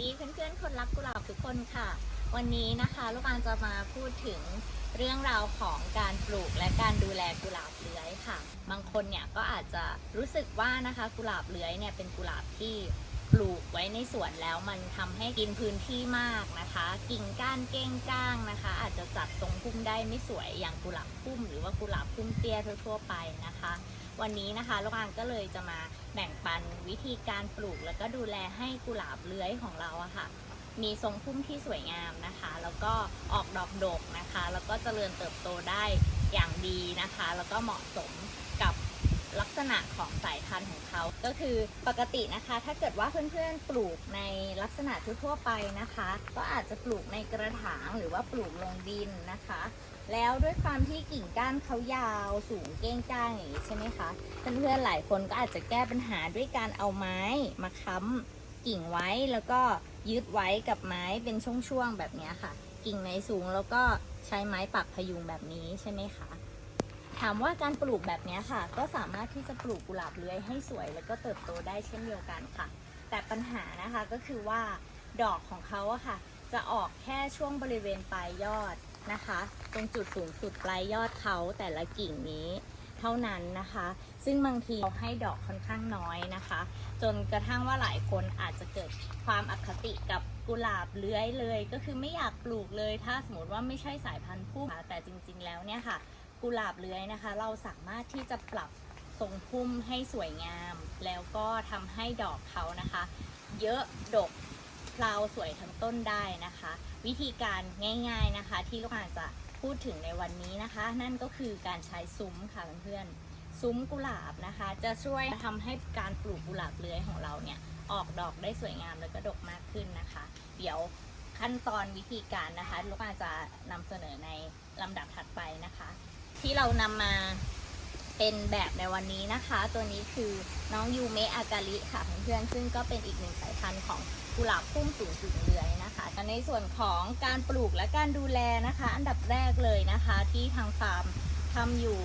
ดีเพื่อนๆ คนรักกุหลาบทุกคนค่ะ วันนี้นะคะลูกอานจะมาพูดถึงเรื่องราวของการปลูกและการดูแลกุหลาบเลื้อยค่ะ บางคนเนี่ยก็อาจจะรู้สึกว่านะคะกุหลาบเลื้อยเนี่ยเป็นกุหลาบที่ปลูกไว้ในสวนแล้วมันทำให้กินพื้นที่มากนะคะ กิ่งก้านเก้งก้างนะคะ อาจจะจัดทรงพุ่มได้ไม่สวยอย่างกุหลาบพุ่ม หรือว่ากุหลาบพุ่มเตี้ยทั่วๆไปนะคะ วันนี้นะคะลูกอางก็เลยจะมาแบ่งปันวิธีการปลูก แล้วก็ดูแลให้กุหลาบเลื้อยของเราอะค่ะ มีทรงพุ่มที่สวยงามนะคะ แล้วก็ออกดอกดกนะคะ แล้วก็เจริญเติบโตได้อย่างดีนะคะ แล้วก็เหมาะสม ลักษณะของสายพันธุ์ของเขา ก็คือปกตินะคะ ถ้าเกิดว่าเพื่อนๆปลูกในลักษณะทั่วๆไปนะคะ ก็อาจจะปลูกในกระถางหรือว่าปลูกลงดินนะคะ แล้วด้วยความที่กิ่งก้านเขายาวสูงเก้งก้างอย่างนี้ใช่ไหมคะเพื่อนๆหลายคนก็อาจจะแก้ปัญหาด้วยการเอาไม้มาค้ำกิ่งไว้แล้วก็ยึดไว้กับไม้เป็นช่วงๆแบบนี้ค่ะ กิ่งไหนสูงแล้วก็ใช้ไม้ปักพยุงแบบนี้ใช่ไหมคะ ถามว่าการปลูกแบบนี้ค่ะ ก็สามารถที่จะปลูกกุหลาบเลื้อยให้สวย แล้วก็เติบโตได้เช่นเดียวกันค่ะ แต่ปัญหานะคะก็คือว่าดอกของเขาอะค่ะ จะออกแค่ช่วงบริเวณปลายยอดนะคะ ตรงจุดสูงสุดปลายยอดเขาแต่ละกิ่งนี้เท่านั้นนะคะ ซึ่งบางทีเราให้ดอกค่อนข้างน้อยนะคะ จนกระทั่งว่าหลายคนอาจจะเกิดความอคติกับกุหลาบเลื้อยเลย ก็คือไม่อยากปลูกเลย ถ้าสมมติว่าไม่ใช่สายพันธุ์พุ่มแต่จริงๆแล้วเนี่ยค่ะ กุหลาบเลื้อยนะคะ เราสามารถที่จะปรับทรงพุ่มให้สวยงาม แล้วก็ทำให้ดอกเขานะคะ เยอะดกเพลาสวยทั้งต้นได้นะคะ วิธีการง่ายๆนะคะ ที่ลูกอาจจะพูดถึงในวันนี้นะคะ นั่นก็คือการใช้ซุ้มค่ะเพื่อนๆซุ้มกุหลาบนะคะ จะช่วยทำให้การปลูกกุหลาบเลื้อยของเราเนี่ยออกดอกได้สวยงามแล้วก็ดกมากขึ้นนะคะ เดี๋ยวขั้นตอนวิธีการนะคะลูกอาจจะนำเสนอในลำดับถัดไปนะคะ ที่เรานำมาเป็นแบบในวันนี้นะคะ ตัวนี้คือน้องยูเมะอากาลิค่ะเพื่อนๆซึ่งก็เป็นอีกหนึ่งสายพันธุ์ของกุหลาบพุ่มสูงสูงเรือยนะคะแต่ในส่วนของการปลูกและการดูแลนะคะ อันดับแรกเลยนะคะ ที่ทางฟาร์มทำอยู่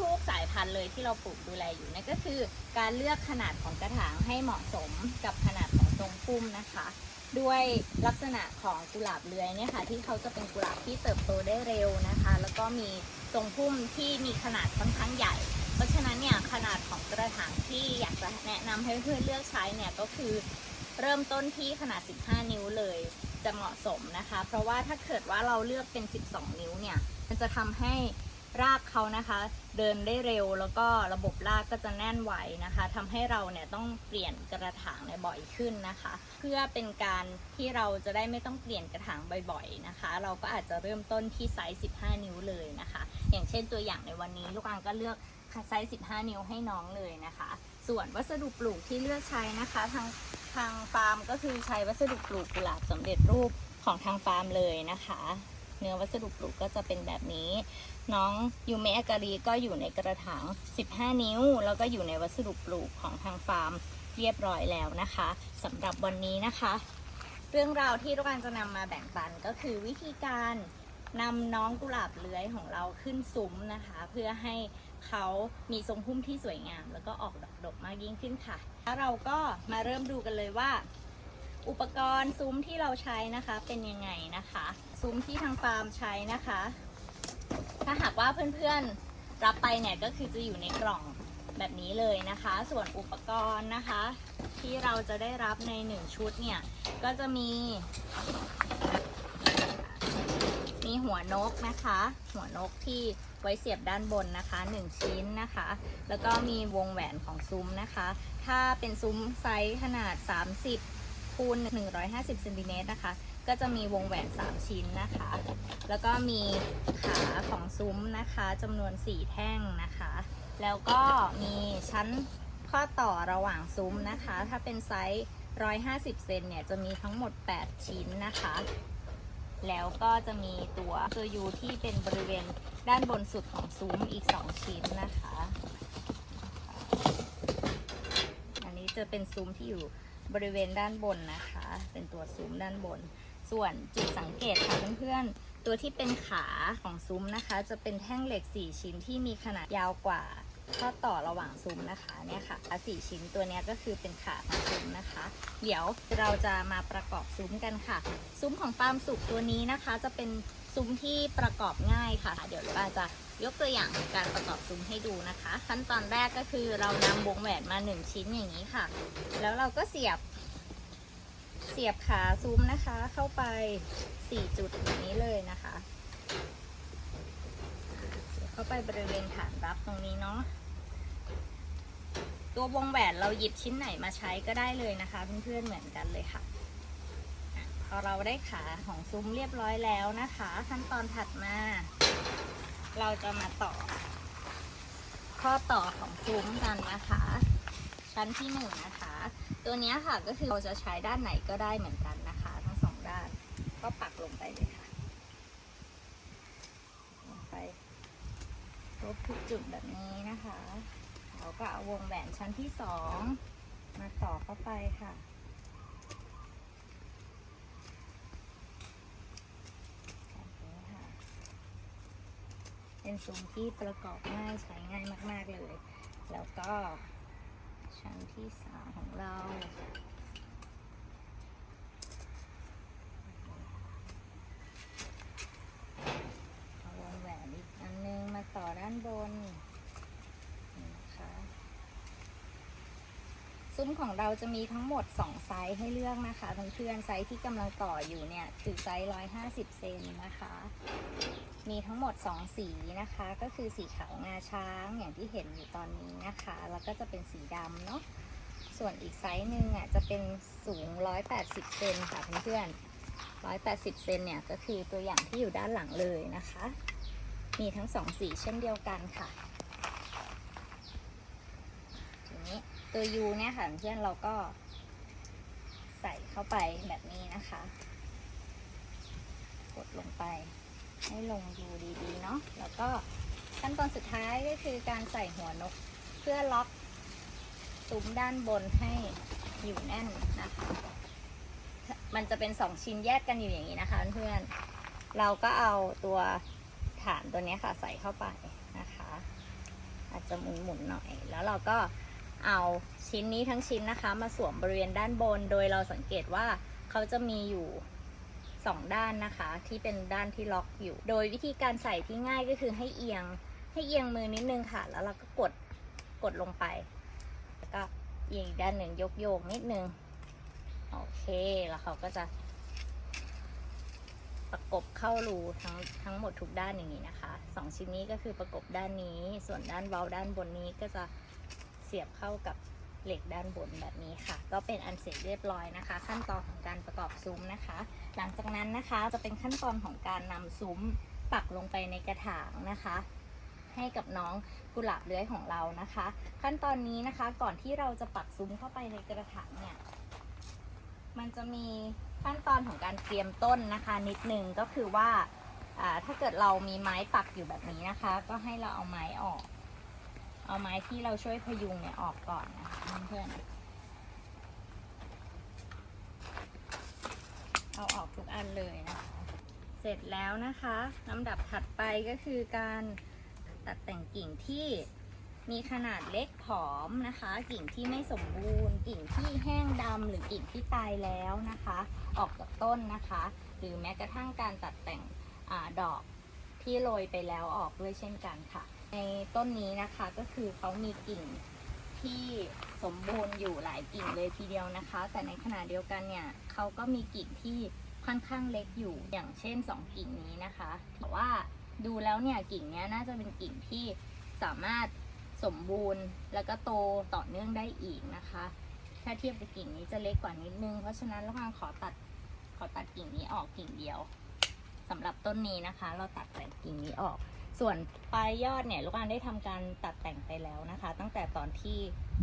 ทุกๆสายพันธุ์เลยที่เราปลูกดูแลอยู่นั่นก็คือ การเลือกขนาดของกระถางให้เหมาะสมกับขนาดของทรงพุ่มนะคะ ด้วยลักษณะของกุหลาบเลื้อยเนี่ยค่ะที่เขาจะเป็นกุหลาบที่เติบโตได้เร็วนะคะ แล้วก็มี ทรงพุ่มที่มีขนาดค่อนข้างใหญ่ เพราะฉะนั้นเนี่ยขนาดของกระถางที่อยากจะแนะนำให้เพื่อนเลือกใช้เนี่ยก็คือเริ่มต้นที่ขนาด 15 นิ้วเลยจะเหมาะสมนะคะ เพราะว่าถ้าเกิดว่าเราเลือกเป็น 12 นิ้วเนี่ยมันจะทำให้ รากเขานะคะ เดินได้เร็วแล้วก็ระบบรากก็จะแน่นไวนะคะทำให้เราเนี่ยต้องเปลี่ยนกระถางเนี่ยบ่อยขึ้นนะคะ เพื่อเป็นการที่เราจะได้ไม่ต้องเปลี่ยนกระถางบ่อยๆนะคะ เราก็อาจจะเริ่มต้นที่ไซส์15 นิ้วเลยนะคะ อย่างเช่นตัวอย่างในวันนี้ลูกอังก็เลือกไซส์15 นิ้วให้น้องเลยนะคะ ส่วนวัสดุปลูกที่เลือกใช้นะคะทางทางฟาร์มก็คือใช้วัสดุปลูกกุหลาบสำเร็จรูปของทางฟาร์มเลยนะคะ เนื้อวัสดุปลูกก็จะเป็นแบบนี้ น้องยูเมะอาการีก็อยู่ในกระถาง 15 นิ้ว แล้วก็อยู่ในวัสดุปลูกของทางฟาร์มเรียบร้อยแล้วนะคะสำหรับวันนี้นะคะ เรื่องราวที่ลูกอันจะนำมาแบ่งปันก็คือวิธีการนำน้องกุหลาบเลื้อยของเราขึ้นซุ้มนะคะ เพื่อให้เขามีทรงพุ่มที่สวยงาม แล้วก็ออกดอกดกมากยิ่งขึ้นค่ะแล้วเราก็มาเริ่มดูกันเลยว่า อุปกรณ์ซุ้มที่เราใช้นะคะเป็นยังไงนะคะ ซุ้มที่ทางฟาร์มใช้นะคะ ถ้าหากว่าเพื่อนๆรับไปเนี่ยก็คือจะอยู่ในกล่องแบบนี้เลยนะคะ ส่วนอุปกรณ์นะคะ ที่เราจะได้รับในหนึ่งชุดเนี่ยก็จะมี มีหัวนกนะคะ หัวนกที่ไว้เสียบด้านบนนะคะ 1 ชิ้นนะคะ แล้วก็มีวงแหวนของซุ้มนะคะ ถ้าเป็นซุ้มไซส์ขนาด 30 คูณ150เซนติเมตรนะคะ ก็จะมีวงแหวน 3 ชิ้นนะคะ แล้วก็มีขาของซุ้มนะคะจำนวน 4 แท่งนะคะ แล้วก็มีชั้นข้อต่อระหว่างซุ้มนะคะ ถ้าเป็นไซส์150เซนเนี่ยจะมีทั้งหมด 8 ชิ้นนะคะ แล้วก็จะมีตัวตัวยูที่เป็นบริเวณด้านบนสุดของซุ้มอีก 2 ชิ้นนะคะ อันนี้จะเป็นซุ้มที่อยู่ บริเวณด้านบนนะคะ เป็นตัวซุ้มด้านบน ส่วนจุดสังเกตค่ะเพื่อนๆ ตัวที่เป็นขาของซุ้มนะคะ จะเป็นแท่งเหล็ก 4 ชิ้นที่มีขนาดยาวกว่าข้อต่อระหว่างซุ้มนะคะเนี่ยค่ะสี่ชิ้นตัวนี้ก็คือเป็นขาของซุ้มนะคะ เดี๋ยวเราจะมาประกอบซุ้มกันค่ะ ซุ้มของฟาร์มสุกตัวนี้นะคะ จะเป็นซุ้มที่ประกอบง่ายค่ะ เดี๋ยวเราจะ ยกตัวอย่างการประกอบซุ้มให้ดูนะคะ ขั้นตอนแรกก็คือเรานำวงแหวนมาหนึ่งชิ้นอย่างนี้ค่ะ แล้วเราก็เสียบ เสียบขาซุ้มนะคะ เข้าไป 4 จุดอย่างนี้เลยนะคะเสียบเข้าไปบริเวณฐานรับตรงนี้เนาะตัววงแหวนเราหยิบชิ้นไหนมาใช้ก็ได้เลยนะคะเพื่อนๆเหมือนกันเลยค่ะพอเราได้ขาของซุ้มเรียบร้อยแล้วนะคะ ขั้นตอนถัดมา เราจะมาต่อ ข้อต่อของซุ้มกันนะคะ ชั้นที่หนึ่งนะคะ ตัวนี้ค่ะก็คือเราจะใช้ด้านไหนก็ได้เหมือนกันนะคะ ทั้งสองด้าน ก็ปักลงไปเลยค่ะลงไปครบทุกจุดแบบนี้นะคะเราก็เอาวงแหวนชั้นที่สองมาต่อเข้าไปค่ะ แบบนี้ค่ะ เป็นซุ้มที่ประกอบง่ายใช้ง่ายมาก ๆ เลย แล้วก็ชั้นที่สามของเรา เอาวงแหวนอีกอันนึงมาต่อด้านบนนี่นะคะ ซุ้มของเราจะมีทั้งหมด 2 ไซส์ให้เลือกนะคะเพื่อนๆไซส์ที่กำลังต่ออยู่เนี่ยคือไซส์ 150 เซนนะคะ มีทั้งหมด 2 สีนะคะ ก็คือสีขาวงาช้างอย่างที่เห็นอยู่ตอนนี้นะคะ แล้วก็จะเป็นสีดำเนาะส่วนอีกไซส์หนึ่งอะจะเป็นสูง 180 เซนค่ะเพื่อนๆ180 เซนเนี่ยก็คือตัวอย่างที่อยู่ด้านหลังเลยนะคะ มีทั้งสองสีเช่นเดียวกันค่ะ ทีนี้ ตัว U เนี่ยค่ะเพื่อนเราก็ ใส่เข้าไปแบบนี้นะคะ กดลงไป ให้ลงยูดีๆเนาะแล้วก็ขั้นตอนสุดท้ายก็คือการใส่หัวนกเพื่อล็อกซุ้มด้านบนให้อยู่แน่นนะคะ มันจะเป็นสองชิ้นแยกกันอยู่อย่างนี้นะคะเพื่อนเราก็เอาตัวฐานตัวเนี้ยค่ะใส่เข้าไปนะคะ อาจจะหมุนๆหน่อย แล้วเราก็ เอาชิ้นนี้ทั้งชิ้นนะคะ มาสวมบริเวณด้านบน โดยเราสังเกตว่าเขาจะมีอยู่สองด้านนะคะ ที่เป็นด้านที่ล็อกอยู่ โดยวิธีการใส่ที่ง่ายก็คือให้เอียงให้เอียงมือนิดนึงค่ะ แล้วเราก็กดกดลงไป แล้วก็เอียงอีกด้านหนึ่งยกโยกนิดนึงโอเคแล้วเขาก็จะ ประกบเข้ารูทั้งทั้งหมดทุกด้านอย่างนี้นะคะสองชิ้นนี้ก็คือประกบด้านนี้ ส่วนด้านเว้าด้านบนนี้ก็จะ เสียบเข้ากับเหล็กด้านบนแบบนี้ค่ะ ก็เป็นอันเสร็จเรียบร้อยนะคะ ขั้นตอนของการประกอบซุ้มนะคะ หลังจากนั้นนะคะจะเป็นขั้นตอนของการนำซุ้มปักลงไปในกระถางนะคะ ให้กับน้องกุหลาบเลื้อยของเรานะคะ ขั้นตอนนี้นะคะก่อนที่เราจะปักซุ้มเข้าไปในกระถางเนี่ยมันจะมีขั้นตอนของการเตรียมต้นนะคะ นิดนึงก็คือว่าถ้าเกิดเรามีไม้ปักอยู่แบบนี้นะคะ ก็ให้เราเอาไม้ออก เอาไม้ที่เราช่วยพยุงเนี่ยออกก่อนนะคะเพื่อนเอาออกทุกอันเลยนะคะ เสร็จแล้วนะคะลำดับถัดไปก็คือการตัดแต่งกิ่งที่มีขนาดเล็กผอมนะคะ กิ่งที่ไม่สมบูรณ์ กิ่งที่แห้งดำหรือกิ่งที่ตายแล้วนะคะ ออกจากต้นนะคะ หรือแม้กระทั่งการตัดแต่งอดอกที่โรยไปแล้วออกด้วยเช่นกันค่ะ ในต้นนี้นะคะก็คือเขามีกิ่งที่สมบูรณ์อยู่หลายกิ่งเลยทีเดียวนะคะ แต่ในขณะเดียวกันเนี่ยเขาก็มีกิ่งที่ค่อนข้างเล็กอยู่อย่างเช่น 2 กิ่งนี้นะคะแต่ว่าดูแล้วเนี่ยกิ่งเนี้ยน่าจะเป็นกิ่งที่สามารถสมบูรณ์แล้วก็โตต่อเนื่องได้อีกนะคะ ถ้าเทียบกับกิ่งนี้จะเล็กกว่านิดนึง เพราะฉะนั้นเราพางขอตัดขอตัดกิ่งนี้ออกกิ่งเดียวสำหรับต้นนี้นะคะ เราตัดแต่กิ่งนี้ออก ส่วนปลายยอดเนี่ยลูกอานได้ทำการตัดแต่งไปแล้วนะคะ ตั้งแต่ตอนที่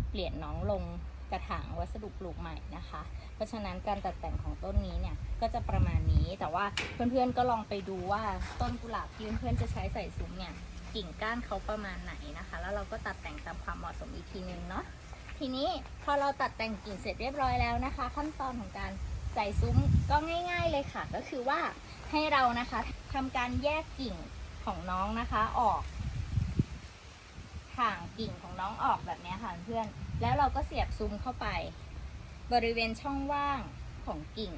เปลี่ยนน้องลงกระถางวัสดุปลูกใหม่นะคะ เพราะฉะนั้นการตัดแต่งของต้นนี้เนี่ยก็จะประมาณนี้แต่ว่าเพื่อนๆก็ลองไปดูว่าต้นกุหลาบที่เพื่อนๆจะใช้ใส่ซุ้มเนี่ยกิ่งก้านเขาประมาณไหนนะคะ แล้วเราก็ตัดแต่งตามความเหมาะสมอีกทีนึงเนาะทีนี้พอเราตัดแต่งกิ่งเสร็จเรียบร้อยแล้วนะคะ ขั้นตอนของการใส่ซุ้มก็ง่าย ๆเลยค่ะ ก็คือว่าให้เรานะคะทำการแยกกิ่ง ของน้องนะคะออกใถ่างกิ่งของน้องออกแบบนี้ค่ะเพื่อน แล้วเราก็เสียบซุ้มเข้าไป บริเวณช่องว่างของกิ่ง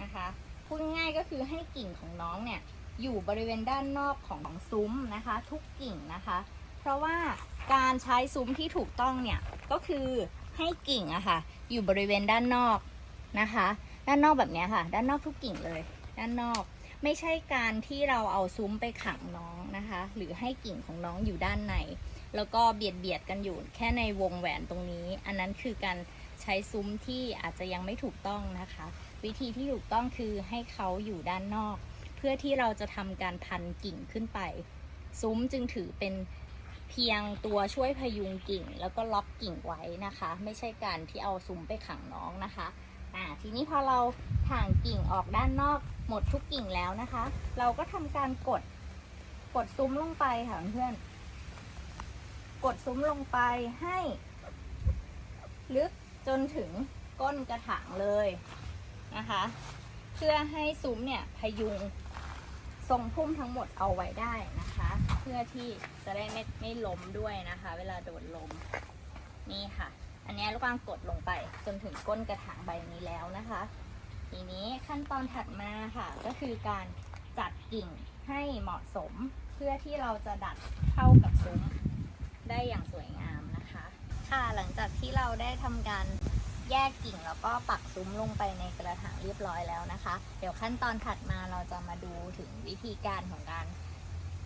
นะคะพูดง่ายก็คือให้กิ่งของน้องเนี่ยอยู่บริเวณด้านนอกของของซุ้มนะคะ ทุกกิ่งนะคะ เพราะว่าการใช้ซุ้มที่ถูกต้องเนี่ยก็คือให้กิ่งอะค่ะอยู่บริเวณด้านนอกนะคะ ด้านนอกแบบนี้ค่ะ ด้านนอกทุกกิ่งเลย ด้านนอก ไม่ใช่การที่เราเอาซุ้มไปขังน้องนะคะ หรือให้กิ่งของน้องอยู่ด้านใน แล้วก็เบียดเบียดกันอยู่แค่ในวงแหวนตรงนี้ อันนั้นคือการใช้ซุ้มที่อาจจะยังไม่ถูกต้องนะคะ วิธีที่ถูกต้องคือให้เขาอยู่ด้านนอก เพื่อที่เราจะทำการพันกิ่งขึ้นไป ซุ้มจึงถือเป็นเพียงตัวช่วยพยุงกิ่ง แล้วก็ล็อกกิ่งไว้นะคะ ไม่ใช่การที่เอาซุ้มไปขังน้องนะคะ อ่าทีนี้พอเราถ่างกิ่งออกด้านนอกหมดทุกกิ่งแล้วนะคะ เราก็ทำการกดกดซุ้มลงไปค่ะเพื่อน กดซุ้มลงไปให้ ลึกจนถึงก้นกระถางเลยนะคะ เพื่อให้ซุ้มเนี่ยพยุงทรงพุ่มทั้งหมดเอาไว้ได้นะคะ เพื่อที่จะได้ไม่ไม่ล้มด้วยนะคะ เวลาโดนลมนี่ค่ะ อันนี้ลูกวางกดลงไปจนถึงก้นกระถางใบนี้แล้วนะคะ ทีนี้ขั้นตอนถัดมาค่ะ ก็คือการจัดกิ่งให้เหมาะสมเพื่อที่เราจะดัดเข้ากับซุ้มได้อย่างสวยงามนะคะ ค่ะหลังจากที่เราได้ทำการแยกกิ่งแล้วก็ปักซุ้มลงไปในกระถางเรียบร้อยแล้วนะคะ เดี๋ยวขั้นตอนถัดมาเราจะมาดูถึงวิธีการของการ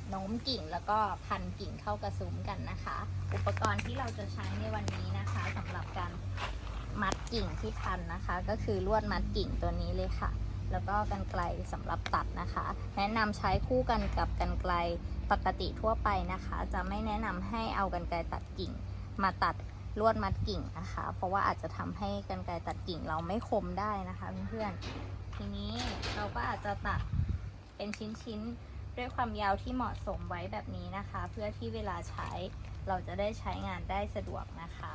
โน้มกิ่งแล้วก็พันกิ่งเข้ากระซุ้มกันนะคะ อุปกรณ์ที่เราจะใช้ในวันนี้นะคะสำหรับการมัดกิ่งที่พันนะคะ ก็คือลวดมัดกิ่งตัวนี้เลยค่ะ แล้วก็กันไกลสำหรับตัดนะคะ แนะนำใช้คู่กันกับกันไกลปกติทั่วไปนะคะ จะไม่แนะนำให้เอากันไกลตัดกิ่ง มาตัดลวดมัดกิ่งนะคะ เพราะว่าอาจจะทำให้กันไกลตัดกิ่งเราไม่คมได้นะคะเพื่อนๆ ทีนี้เราก็อาจจะตัดเป็นชิ้นๆ ด้วยความยาวที่เหมาะสมไว้แบบนี้นะคะ เพื่อที่เวลาใช้เราจะได้ใช้งานได้สะดวกนะคะ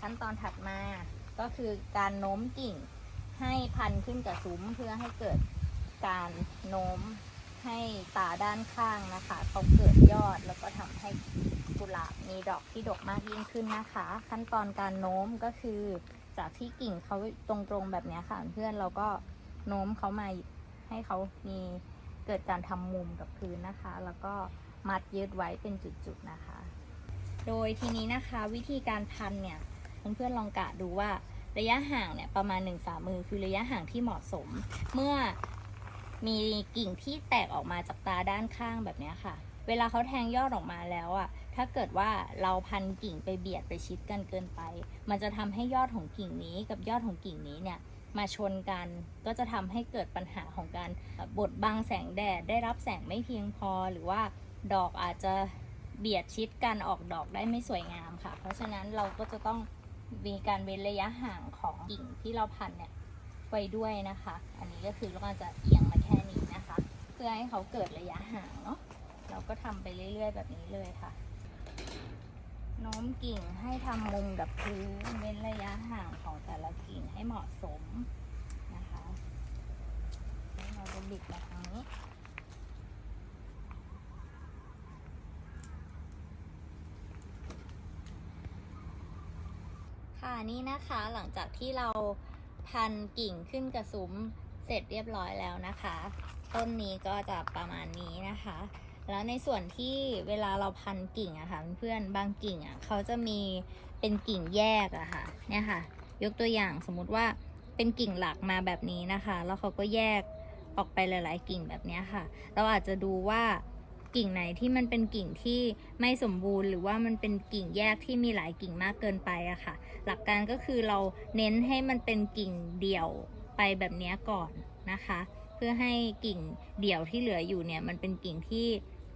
ขั้นตอนถัดมาก็คือการโน้มกิ่งให้พันขึ้นกับซุ้มเพื่อให้เกิดการโน้มให้ตาด้านข้างนะคะเขาเกิดยอดแล้วก็ทำให้กุหลาบมีดอกที่ดกมากยิ่งขึ้นนะคะ ขั้นตอนการโน้มก็คือ จากที่กิ่งเขาตรงๆแบบนี้ค่ะเพื่อนเราก็โน้มเขามาให้เขามี เกิดการทำมุมกับพื้นนะคะ แล้วก็มัดยืดไว้เป็นจุดๆนะคะ โดยทีนี้นะคะวิธีการพันเนี่ยเพื่อนๆลองกะดูว่าระยะห่างเนี่ยประมาณ1ฝ่ามือคือระยะห่างที่เหมาะสม เมื่อมีกิ่งที่แตกออกมาจากตาด้านข้างแบบนี้ค่ะ เวลาเขาแทงยอดออกมาแล้วอะ่ะถ้าเกิดว่าเราพันกิ่งไปเบียดไปชิดกันเกินไป มันจะทำให้ยอดของกิ่งนี้กับยอดของกิ่งนี้เนี่ย มาชนกัน ก็จะทำให้เกิดปัญหาของการบดบังแสงแดดได้รับแสงไม่เพียงพอ หรือว่าดอกอาจจะเบียดชิดกันออกดอกได้ไม่สวยงามค่ะ เพราะฉะนั้นเราก็จะต้องมีการเว้นระยะห่างของกิ่งที่เราพันเนี่ยไว้ด้วยนะคะ อันนี้ก็คือเราก็จะเอียงมาแค่นี้นะคะ เพื่อให้เขาเกิดระยะห่างเนาะเราก็ทำไปเรื่อย ๆ แบบนี้เลยค่ะ โน้มกิ่งให้ทำมุมกับพื้นเว้นระยะห่างของแต่ละกิ่งให้เหมาะสมนะคะแล้วเราจะบิดมาทางนี้ค่ะนี่นะคะหลังจากที่เราพันกิ่งขึ้นกระซุ้มเสร็จเรียบร้อยแล้วนะคะ ต้นนี้ก็จะประมาณนี้นะคะ แล้วในส่วนที่เวลาเราพันกิ่งอะค่ะเพื่อนบางกิ่งอะเขาจะมีเป็นกิ่งแยกอะค่ะเนี่ยค่ะ ยกตัวอย่างสมมุติว่าเป็นกิ่งหลักมาแบบนี้นะคะ แล้วเขาก็แยกออกไปหลาย ๆ กิ่งแบบนี้ค่ะ เราอาจจะดูว่ากิ่งไหนที่มันเป็นกิ่งที่ไม่สมบูรณ์ หรือว่ามันเป็นกิ่งแยกที่มีหลายกิ่งมากเกินไปอะค่ะ หลักการก็คือเราเน้นให้มันเป็นกิ่งเดี่ยวไปแบบนี้ก่อนนะคะ เพื่อให้กิ่งเดี่ยวที่เหลืออยู่เนี่ยมันเป็นกิ่งที่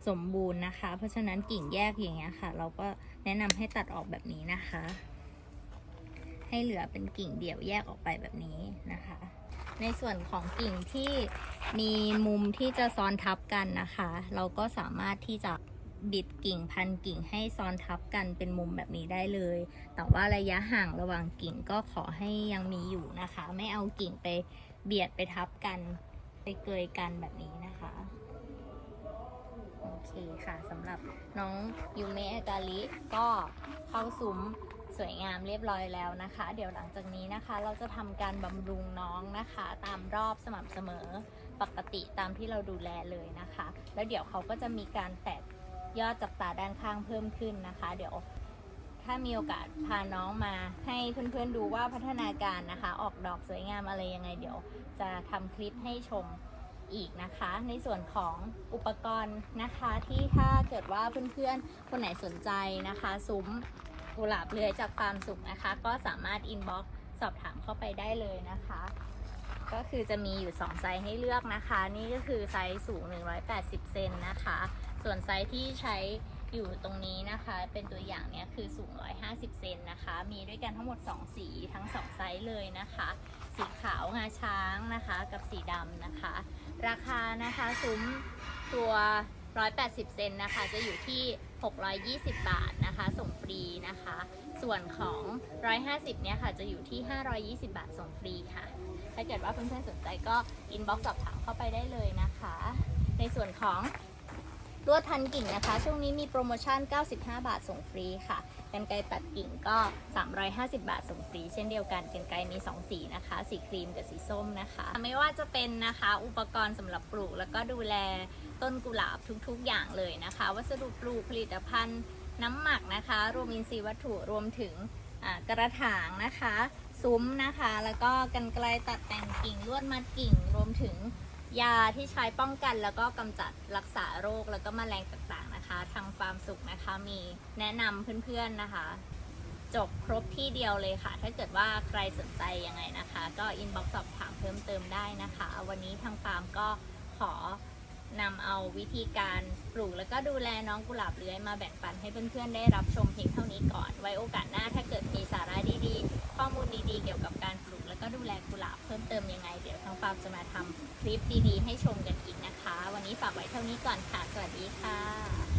สมบูรณ์นะคะ เพราะฉะนั้นกิ่งแยกอย่างเงี้ยค่ะ เราก็แนะนำให้ตัดออกแบบนี้นะคะ ให้เหลือเป็นกิ่งเดี่ยวแยกออกไปแบบนี้นะคะ ในส่วนของกิ่งที่มีมุมที่จะซ้อนทับกันนะคะ เราก็สามารถที่จะบิดกิ่งพันกิ่งให้ซ้อนทับกันเป็นมุมแบบนี้ได้เลย แต่ว่าระยะห่างระหว่างกิ่งก็ขอให้ยังมีอยู่นะคะ ไม่เอากิ่งไปเบียดไปทับกัน ไปเกยกันแบบนี้นะคะ เคค่ะสำหรับน้องยูเมะกาลิก็เข้าซุ้มสวยงามเรียบร้อยแล้วนะคะ เดี๋ยวหลังจากนี้นะคะ เราจะทำการบำรุงน้องนะคะ ตามรอบสม่ำเสมอปกติตามที่เราดูแลเลยนะคะ แล้วเดี๋ยวเขาก็จะมีการแตกยอดจับตาด้านข้างเพิ่มขึ้นนะคะ เดี๋ยวถ้ามีโอกาสพาน้องมาให้เพื่อนๆดูว่าพัฒนาการนะคะ ออกดอกสวยงามอะไรยังไง เดี๋ยวจะทำคลิปให้ชม อีกนะคะ ในส่วนของอุปกรณ์นะคะที่ถ้าเกิดว่าเพื่อนๆ คนไหนสนใจนะคะซุ้มกุหลาบเลื้อยจากฟาร์มสุขนะคะ ก็สามารถอินบ็อกซ์สอบถามเข้าไปได้เลยนะคะ ก็คือจะมีอยู่ 2 ไซส์ให้เลือกนะคะ นี่ก็คือไซส์สูง 180 เซนนะคะ ส่วนไซส์ที่ใช้อยู่ตรงนี้นะคะ เป็นตัวอย่างเนี้ยคือสูง 150 เซนนะคะ มีด้วยกันทั้งหมด 2 สีทั้ง 2 ไซส์เลยนะคะ สีขาวงาช้างนะคะ กับสีดำนะคะ ราคานะคะซุ้มตัว 180 เซนนะคะ จะอยู่ที่ 620 บาทนะคะ ส่งฟรีนะคะ ส่วนของ 150 เนี่ยค่ะ จะอยู่ที่ 520 บาทส่งฟรีค่ะ ถ้าเกิดว่าเพื่อนๆสนใจก็อินบ็อกซ์สอบถามเข้าไปได้เลยนะคะ ในส่วนของ ลวดพันกิ่งนะคะ ช่วงนี้มีโปรโมชั่น 95 บาทส่งฟรีค่ะ กันไกตัดกิ่งก็ 350 บาทส่งฟรีเช่นเดียวกัน กันไกมี 2 สีนะคะ สีครีมกับสีส้มนะคะ ไม่ว่าจะเป็นนะคะอุปกรณ์สำหรับปลูก แล้วก็ดูแลต้นกุหลาบทุกๆอย่างเลยนะคะ วัสดุปลูกผลิตภัณฑ์น้ำหมักนะคะ รวมอินทรีย์วัตถุรวมถึงกระถางนะคะ ซุ้มนะคะ แล้วก็กันไกลตัดแต่งกิ่งลวดมัดกิ่ง รวมถึง ยาที่ใช้ป้องกันแล้วก็กำจัดรักษาโรคแล้วก็แมลงต่างๆนะคะ ทางฟาร์มสุขนะคะมีแนะนำเพื่อนๆนะคะ จบครบที่เดียวเลยค่ะ ถ้าเกิดว่าใครสนใจยังไงนะคะ ก็อินบ็อกซ์สอบถามเพิ่มเติมได้นะคะ วันนี้ทางฟาร์มก็ขอนำเอาวิธีการปลูกแล้วก็ดูแลน้องกุหลาบเลื้อยมาแบ่งปันให้เพื่อนๆได้รับชมเพียงเท่านี้ก่อน ไว้โอกาสหน้าถ้าเกิดมีสาระดีๆ ข้อมูลดีๆ เกี่ยวกับการปลูก แล้วก็ดูแลกุหลาบเพิ่มเติมยังไง เดี๋ยวทางฟาร์มจะมาทำคลิปดีๆ ให้ชมกันอีกนะคะ วันนี้ฝากไว้เท่านี้ก่อนค่ะ สวัสดีค่ะ